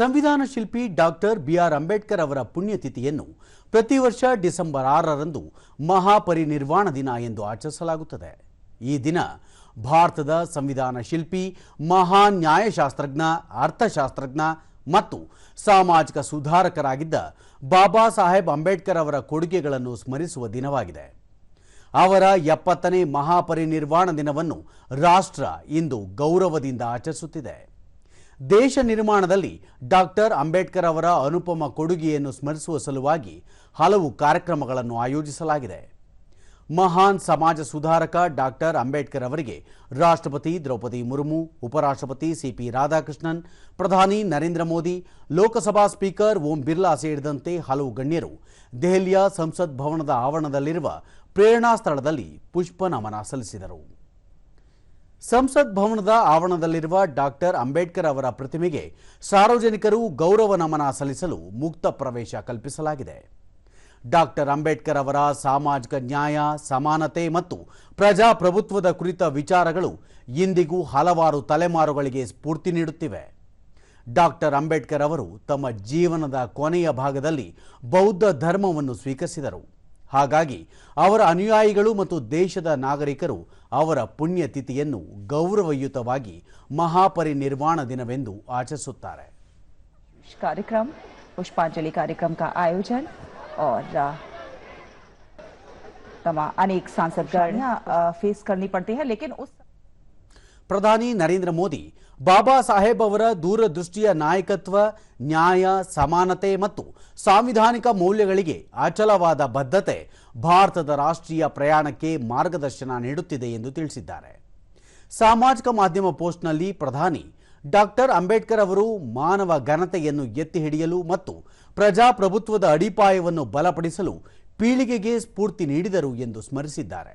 ಸಂವಿಧಾನ ಶಿಲ್ಪಿ doctor B R Ambedkar ಅವರ ಪುಣ್ಯತಿಥಿಯನ್ನು ಪ್ರತಿ ವರ್ಷ ಡಿಸೆಂಬರ್ ಆರರಂದು ಮಹಾಪರಿನಿರ್ವಾಣ ದಿನ ಎಂದು ಆಚರಿಸಲಾಗುತ್ತದೆ. ಈ ದಿನ ಭಾರತದ ಸಂವಿಧಾನ ಶಿಲ್ಪಿ ಮಹಾನ್ ನ್ಯಾಯಶಾಸ್ತ್ರಜ್ಞ, ಅರ್ಥಶಾಸ್ತ್ರಜ್ಞ ಮತ್ತು ಸಾಮಾಜಿಕ ಸುಧಾರಕರಾಗಿದ್ದ ಬಾಬಾ ಸಾಹೇಬ್ ಅಂಬೇಡ್ಕರ್ ಅವರ ಕೊಡುಗೆಗಳನ್ನು ಸ್ಮರಿಸುವ ದಿನವಾಗಿದೆ. ಅವರ ಎಪ್ಪತ್ತನೇ ಮಹಾಪರಿನಿರ್ವಾಣ ದಿನವನ್ನು ರಾಷ್ಟ್ರ ಇಂದು ಗೌರವದಿಂದ ಆಚರಿಸುತ್ತಿದೆ. ದೇಶ ನಿರ್ಮಾಣದಲ್ಲಿ ಡಾಕ್ಟರ್ ಅಂಬೇಡ್ಕರ್ ಅವರ ಅನುಪಮ ಕೊಡುಗೆಯನ್ನು ಸ್ಮರಿಸುವ ಸಲುವಾಗಿ ಹಲವು ಕಾರ್ಯಕ್ರಮಗಳನ್ನು ಆಯೋಜಿಸಲಾಗಿದೆ. ಮಹಾನ್ ಸಮಾಜ ಸುಧಾರಕ ಡಾಕ್ಟರ್ ಅಂಬೇಡ್ಕರ್ ಅವರಿಗೆ ರಾಷ್ಟ್ರಪತಿ ದ್ರೌಪದಿ ಮುರ್ಮು, ಉಪರಾಷ್ಟ್ರಪತಿ ಸಿಪಿ ರಾಧಾಕೃಷ್ಣನ್, ಪ್ರಧಾನಿ ನರೇಂದ್ರ ಮೋದಿ, ಲೋಕಸಭಾ ಸ್ಪೀಕರ್ ಓಂ ಬಿರ್ಲಾ ಸೇರಿದಂತೆ ಹಲವು ಗಣ್ಯರು ದೆಹಲಿಯ ಸಂಸತ್ ಭವನದ ಆವರಣದಲ್ಲಿರುವ ಪ್ರೇರಣಾ ಸ್ಥಳದಲ್ಲಿ ಪುಷ್ಪ ನಮನ ಸಲ್ಲಿಸಿದರು. ಸಂಸತ್ ಭವನದ ಆವರಣದಲ್ಲಿರುವ ಡಾಕ್ಟರ್ ಅಂಬೇಡ್ಕರ್ ಅವರ ಪ್ರತಿಮೆಗೆ ಸಾರ್ವಜನಿಕರು ಗೌರವ ನಮನ ಸಲ್ಲಿಸಲು ಮುಕ್ತ ಪ್ರವೇಶ ಕಲ್ಪಿಸಲಾಗಿದೆ. ಡಾಕ್ಟರ್ ಅಂಬೇಡ್ಕರ್ ಅವರ ಸಾಮಾಜಿಕ ನ್ಯಾಯ, ಸಮಾನತೆ ಮತ್ತು ಪ್ರಜಾಪ್ರಭುತ್ವದ ಕುರಿತ ವಿಚಾರಗಳು ಇಂದಿಗೂ ಹಲವಾರು ತಲೆಮಾರುಗಳಿಗೆ ಸ್ಫೂರ್ತಿ ನೀಡುತ್ತಿವೆ. ಡಾಕ್ಟರ್ ಅಂಬೇಡ್ಕರ್ ಅವರು ತಮ್ಮ ಜೀವನದ ಕೊನೆಯ ಭಾಗದಲ್ಲಿ ಬೌದ್ಧ ಧರ್ಮವನ್ನು ಸ್ವೀಕರಿಸಿದರು. ಹಾಗಾಗಿ ಅವರ ಅನುಯಾಯಿಗಳು ಮತ್ತು ದೇಶದ ನಾಗರಿಕರು ಅವರ ಪುಣ್ಯತಿಥಿಯನ್ನು ಗೌರವಯುತವಾಗಿ ಮಹಾಪರಿನಿರ್ವಾಣ ದಿನವೆಂದು ಆಚರಿಸುತ್ತಾರೆ कार्यक्रम पुष्पांजलि कार्यक्रम का आयोजन और अ, तमा अनेक सांसदगण अ, फेस करनी पड़ती है लेकिन उस ಪ್ರಧಾನಿ ನರೇಂದ್ರ ಮೋದಿ, ಬಾಬಾ ಸಾಹೇಬ್ ಅವರ ದೂರದೃಷ್ಟಿಯ ನಾಯಕತ್ವ, ನ್ಯಾಯ, ಸಮಾನತೆ ಮತ್ತು ಸಾಂವಿಧಾನಿಕ ಮೌಲ್ಯಗಳಿಗೆ ಅಚಲವಾದ ಬದ್ಧತೆ ಭಾರತದ ರಾಷ್ಟ್ರೀಯ ಪ್ರಯಾಣಕ್ಕೆ ಮಾರ್ಗದರ್ಶನ ನೀಡುತ್ತಿದೆ ಎಂದು ತಿಳಿಸಿದ್ದಾರೆ. ಸಾಮಾಜಿಕ ಮಾಧ್ಯಮ ಪೋಸ್ಟ್ನಲ್ಲಿ ಪ್ರಧಾನಿ ಡಾಕ್ಟರ್ ಅಂಬೇಡ್ಕರ್ ಅವರು ಮಾನವ ಘನತೆಯನ್ನು ಎತ್ತಿ ಹಿಡಿಯಲು ಮತ್ತು ಪ್ರಜಾಪ್ರಭುತ್ವದ ಅಡಿಪಾಯವನ್ನು ಬಲಪಡಿಸಲು ಪೀಳಿಗೆಗೆ ಸ್ಫೂರ್ತಿ ನೀಡಿದರು ಎಂದು ಸ್ಮರಿಸಿದ್ದಾರೆ.